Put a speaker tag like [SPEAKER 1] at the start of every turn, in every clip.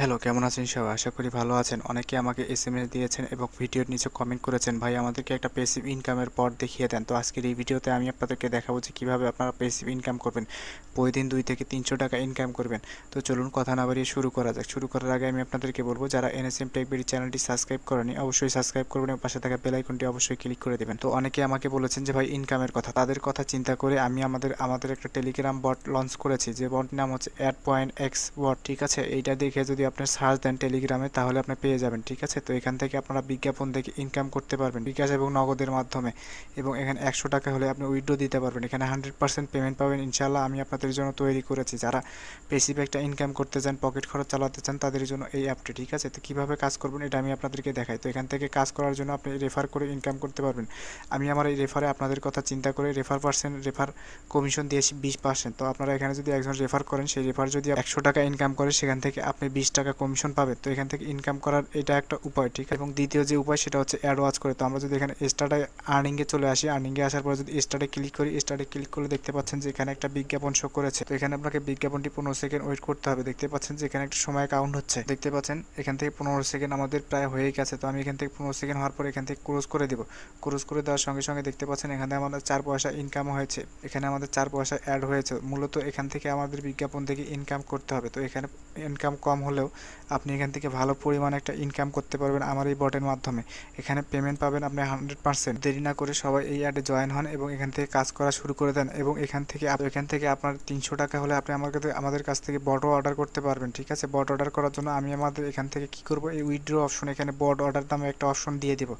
[SPEAKER 1] Hello কেমন আছেন সবাই? আশা করি ভালো আছেন। অনেকে আমাকে এস এম এস দিয়েছেন এবং ভিডিওর নিচে কমেন্ট করেছেন, ভাই, আমাদেরকে একটা পেসিভ ইনকামের পর দেখিয়ে দেন। তো আজকের এই ভিডিওতে আমি আপনাদেরকে দেখাবো যে কীভাবে আপনারা পেসিভ ইনকাম করবেন। প্রতিদিন দুই থেকে তিনশো টাকা ইনকাম করবেন। তো চলুন কথা না বাড়িয়ে শুরু করা যাক। শুরু করার আগে আমি আপনাদেরকে বলব, যারা এনএসএম টেকবেরি চ্যানেলটি সাবস্ক্রাইব করেনি, অবশ্যই সাবস্ক্রাইব করবেন এবং পাশে থাকা বেল আইকনটি অবশ্যই ক্লিক করে দেবেন। তো অনেকে আমাকে বলেছেন যে, ভাই ইনকামের কথা। তাদের কথা চিন্তা করে আমি আমাদের আমাদের একটা টেলিগ্রাম বট লঞ্চ করেছি। যে বট নাম হচ্ছে অ্যাড পয়েন্ট এক্স বট ঠিক আছে? এইটা দেখে যদি আপনি সার্চ দেন টেলিগ্রামে তাহলে আপনি পেয়ে যাবেন, ঠিক আছে? তো এখান থেকে আপনারা বিজ্ঞাপন থেকে ইনকাম করতে পারবেন, বিকাশ এবং নগদের মাধ্যমে। এবং এখানে একশো টাকা হলে আপনি উইড্রো দিতে পারবেন। এখানে হান্ড্রেড পার্সেন্ট পেমেন্ট পাবেন ইনশাল্লাহ আমি আপনাদের জন্য তৈরি করেছি। যারা পেসিভ একটা ইনকাম করতে চান পকেট খরচ চালাতে চান, তাদের জন্য এই অ্যাপটি ঠিক আছে? তো কীভাবে কাজ করবেন এটা আমি আপনাদেরকে দেখাই। তো এখান থেকে কাজ করার জন্য আপনি রেফার করে ইনকাম করতে পারবেন। আমি আমার এই রেফারে আপনাদের কথা চিন্তা করে রেফার পার্সেন্ট রেফার কমিশন দিয়েছি বিশ পার্সেন্ট তো আপনারা এখানে যদি একজন রেফার করেন, সেই রেফার যদি একশো টাকা ইনকাম করে, সেখান থেকে আপনি বিশ টাকা কমিশন পাবে, তো এখান থেকে ইনকাম করার এটা একটা উপায়, ঠিক? এবং দ্বিতীয় যে উপায় সেটা হচ্ছে অ্যাড ওয়াচ করে। তো আমরা যদি এখানে স্টার্টে আর্নিংয়ে চলে আসি আর্নিংয়ে আসার পর যদি স্টার্টে ক্লিক করি স্টার্টে ক্লিক করলে দেখতে পাচ্ছেন যে এখানে একটা বিজ্ঞাপন শো করেছে। তো এখানে আপনাকে বিজ্ঞাপনটি পনেরো সেকেন্ড ওয়েট করতে হবে। দেখতে পাচ্ছেন যে এখানে একটা সময় কাউন্ট হচ্ছে। দেখতে পাচ্ছেন, এখান থেকে পনেরো সেকেন্ড আমাদের প্রায় হয়ে গেছে। তো আমি এখান থেকে পনেরো সেকেন্ড হওয়ার পর এখান থেকে ক্রোজ করে দেবো। ক্রোজ করে দেওয়ার সঙ্গে সঙ্গে দেখতে পাচ্ছেন এখানে আমাদের চার পয়সা ইনকাম হয়েছে। এখানে আমাদের চার পয়সা অ্যাড হয়েছে। মূলত এখান থেকে আমাদের বিজ্ঞাপন থেকে ইনকাম করতে হবে। তো এখানে ইনকাম কম হলেও আপনি এখান থেকে ভালো পরিমাণ একটা ইনকাম করতে পারবেন আমার এই বটের মাধ্যমে। এখানে পেমেন্ট পাবেন আপনি হান্ড্রেড পার্সেন্ট দেরি না করে সবাই এই অ্যাডে জয়েন হন এবং এখান থেকে কাজ করা শুরু করে দেন এবং এখান থেকে এখান থেকে আপনার তিনশো টাকা হলে আপনি আমার কাছে আমাদের কাছ থেকে বটও অর্ডার করতে পারবেন, ঠিক আছে? বট অর্ডার করার জন্য আমি আমাদের এখান থেকে কি করব? এই উইথড্র অপশন এখানে বট অর্ডার নামে একটা অপশন দিয়ে দিব,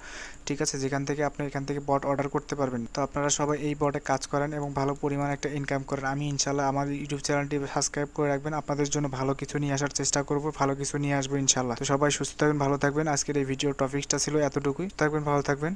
[SPEAKER 1] ঠিক আছে? যেখান থেকে আপনি এখান থেকে বট অর্ডার করতে পারবেন। তো আপনারা সবাই এই বটে কাজ করেন এবং ভালো পরিমাণ একটা ইনকাম করেন। আমি ইনশাল্লাহ আমার ইউটিউব চ্যানেলটি সাবস্ক্রাইব করে রাখবেন। আপনাদের জন্য ভালো কিছু নিয়ে আসার চেষ্টা করব। ভালো কিছু নিয়ে আসব ইনশাল্লাহ তো সবাই সুস্থ থাকবেন, ভালো থাকবেন। আজকের এই ভিডিও টপিকসটা ছিল এতটুকুই। থাকবেন, ভালো থাকবেন।